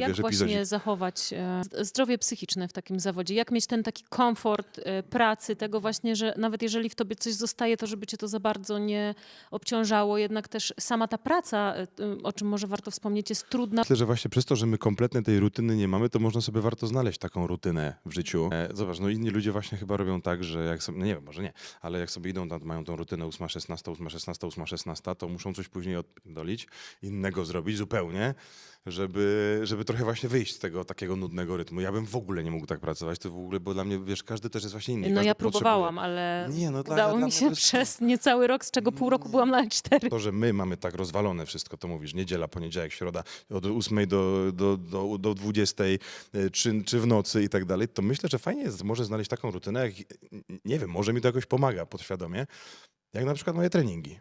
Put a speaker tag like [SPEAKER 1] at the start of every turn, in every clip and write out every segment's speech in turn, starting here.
[SPEAKER 1] Jak
[SPEAKER 2] wiesz,
[SPEAKER 1] właśnie zachować e, zdrowie psychiczne w takim zawodzie? Jak mieć ten taki komfort e, pracy, tego właśnie, że nawet jeżeli w tobie coś zostaje, to żeby cię to za bardzo nie obciążało, jednak też sama ta praca, e, o czym może warto wspomnieć, jest trudna.
[SPEAKER 2] Myślę, że właśnie przez to, że my kompletnie tej rutyny nie mamy, to można sobie warto znaleźć taką rutynę w życiu. E, zobacz, no inni ludzie właśnie chyba robią tak, że jak sobie, no nie wiem, może nie, ale jak sobie idą, tam, mają tą rutynę 8-16, 8-16, 8-16, to muszą coś później odpierdolić, innego zrobić zupełnie, żeby, żeby trochę właśnie wyjść z tego takiego nudnego rytmu. Ja bym w ogóle nie mógł tak pracować, to w ogóle, bo dla mnie, wiesz, każdy też jest właśnie inny.
[SPEAKER 1] No
[SPEAKER 2] każdy
[SPEAKER 1] ja
[SPEAKER 2] potrzebuje-
[SPEAKER 1] próbowałam, ale
[SPEAKER 2] Nie, no dla-
[SPEAKER 1] udało
[SPEAKER 2] dla
[SPEAKER 1] mi się przez niecały rok, z czego pół roku byłam na cztery.
[SPEAKER 2] To, że my mamy tak rozwalone wszystko, to mówisz, niedziela, poniedziałek, środa, od 8 do, do, do, do 20, y, czy, czy w nocy i tak dalej, to myślę, że fajnie jest może znaleźć taką rutynę, jak, nie wiem, może mi to jakoś pomaga podświadomie, jak na przykład moje treningi.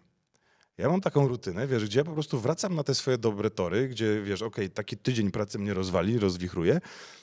[SPEAKER 2] Ja mam taką rutynę, wiesz, gdzie ja po prostu wracam na te swoje dobre tory, gdzie wiesz, okej, taki tydzień pracy mnie rozwali, rozwichruje,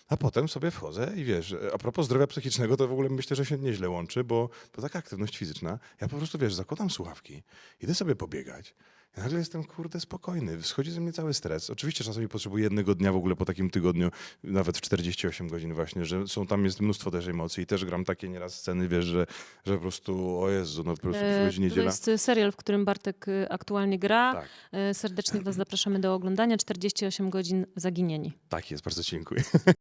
[SPEAKER 2] a potem sobie wchodzę i wiesz, a propos zdrowia psychicznego, to w ogóle myślę, że się nieźle łączy, bo to taka aktywność fizyczna. Ja po prostu, wiesz, zakładam słuchawki, idę sobie pobiegać. Nagle jestem, kurde, spokojny. Schodzi ze mnie cały stres. Oczywiście czasami potrzebuję jednego dnia w ogóle po takim tygodniu, nawet w 48 godzin właśnie, że są tam jest mnóstwo też emocji i też gram takie nieraz sceny, wiesz, że, że po prostu, o Jezu, no po prostu
[SPEAKER 1] E,
[SPEAKER 2] przychodzi
[SPEAKER 1] To
[SPEAKER 2] niedziela.
[SPEAKER 1] jest serial, w którym Bartek e, aktualnie gra.
[SPEAKER 2] Tak,
[SPEAKER 1] E, Serdecznie Was zapraszamy do oglądania. 48 godzin zaginieni.
[SPEAKER 2] tak jest, bardzo dziękuję.